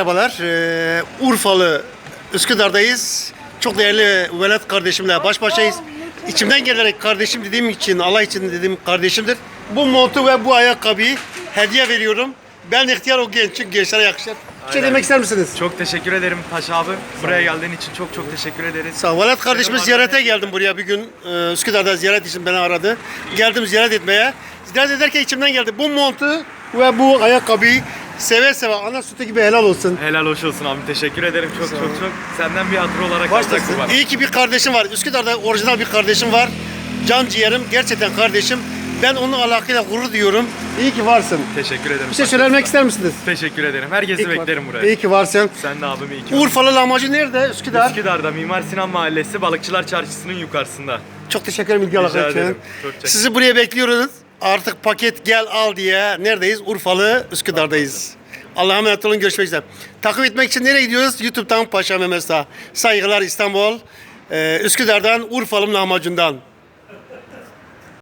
Merhabalar, ee, Urfalı Üsküdar'dayız. Çok değerli Velat kardeşimle baş başayız. İçimden gelerek kardeşim dediğim için, Allah için dediğim kardeşimdir. Bu montu ve bu ayakkabıyı hediye veriyorum. Ben ihtiyar o genç, çünkü gençlere yakışır. Bir şey Aynen. demek ister misiniz? Çok teşekkür ederim Paşa abi. Buraya geldiğin için çok çok teşekkür ederiz. Sağ ol. Velat kardeşimi Selam ziyarete geldim buraya bir gün. Ee, Üsküdar'da ziyaret için beni aradı. Geldim ziyaret etmeye. Ziyaret ederken içimden geldi. Bu montu ve bu ayakkabıyı seve seve ana sütü gibi helal olsun. Helal hoş olsun abi. Teşekkür ederim çok çok çok. Senden bir hatır olarak alacak bu Başlasın. var. İyi ki bir kardeşim var. Üsküdar'da orijinal bir kardeşim var. Can ciğerim. Gerçekten kardeşim. Ben onun alakayla gurur duyuyorum. İyi ki varsın. Teşekkür ederim. Bir şey söylemek ister misiniz? Teşekkür ederim. Herkesi İyi ki beklerim var- buraya. İyi ki varsın. Sen de abim iyi ki varsın. Urfalı lahmacun nerede? Üsküdar. Üsküdar'da Mimar Sinan Mahallesi Balıkçılar Çarşısı'nın yukarısında. Çok teşekkür ederim ilgi alakası için. ederim. Çok teşekkür- Sizi buraya bekliyoruz. Artık paket gel al diye. Neredeyiz? Urfalı Üsküdar'dayız. Allah'a emanet olun. Görüşmek üzere. Takip etmek için nereye gidiyoruz? YouTube'dan Paşa Mehmet. Saygılar İstanbul. Ee, Üsküdar'dan Urfalı lahmacundan.